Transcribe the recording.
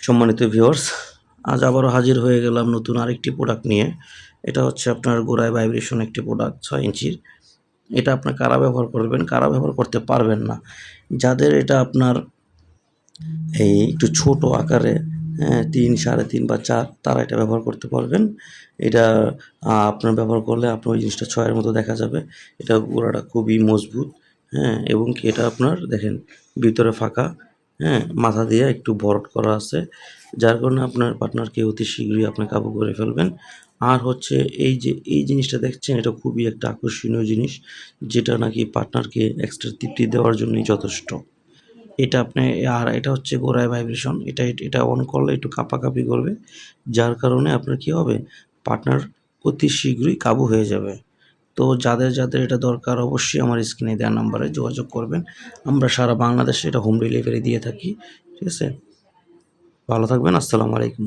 সম্মানিত ভিউয়ার্স আজ আবারও হাজির হয়ে গেলাম নতুন আরেকটি প্রোডাক্ট নিয়ে। এটা হচ্ছে আপনার গোড়ায় ভাইব্রেশন একটি প্রোডাক্ট ছয় ইঞ্চির। এটা আপনার কারা ব্যবহার করবেন, কারা ব্যবহার করতে পারবেন না। যাদের এটা আপনার এই একটু ছোট আকারে হ্যাঁ তিন, সাড়ে তিন বা চার, তারা এটা ব্যবহার করতে পারবেন। এটা আপনার ব্যবহার করলে আপনার ওই জিনিসটা ছয়ের মতো দেখা যাবে। এটা গোড়াটা খুবই মজবুত হ্যাঁ এবং কি এটা আপনার দেখেন ভিতরে ফাঁকা। হ্যাঁ মাথা দিয়ে একটু ভরট করা আছে, যার কারণে আপনার পার্টনারকে অতি শীঘ্রই আপনি কাবু করে ফেলবেন। আর হচ্ছে এই যে, এই জিনিসটা দেখছেন, এটা খুবই একটা আকর্ষণীয় জিনিস, যেটা নাকি পার্টনারকে এক্সট্রা তৃপ্তি দেওয়ার জন্যই যথেষ্ট। এটা আপনি, আর এটা হচ্ছে গোড়ায় ভাইব্রেশন এটা এটা অন করলে একটু কাঁপাকাঁপি করবে, যার কারণে আপনার কি হবে পার্টনার অতি শীঘ্রই কাবু হয়ে যাবে। তো যাদের যাদের এটা দরকার অবশ্যই আমার স্ক্রিনে দেওয়া নাম্বারে যোগাযোগ করবেন। আমরা সারা বাংলাদেশে এটা হোম ডেলিভারি দিয়ে থাকি, ঠিক আছে? ভালো থাকবেন, আসসালামু আলাইকুম।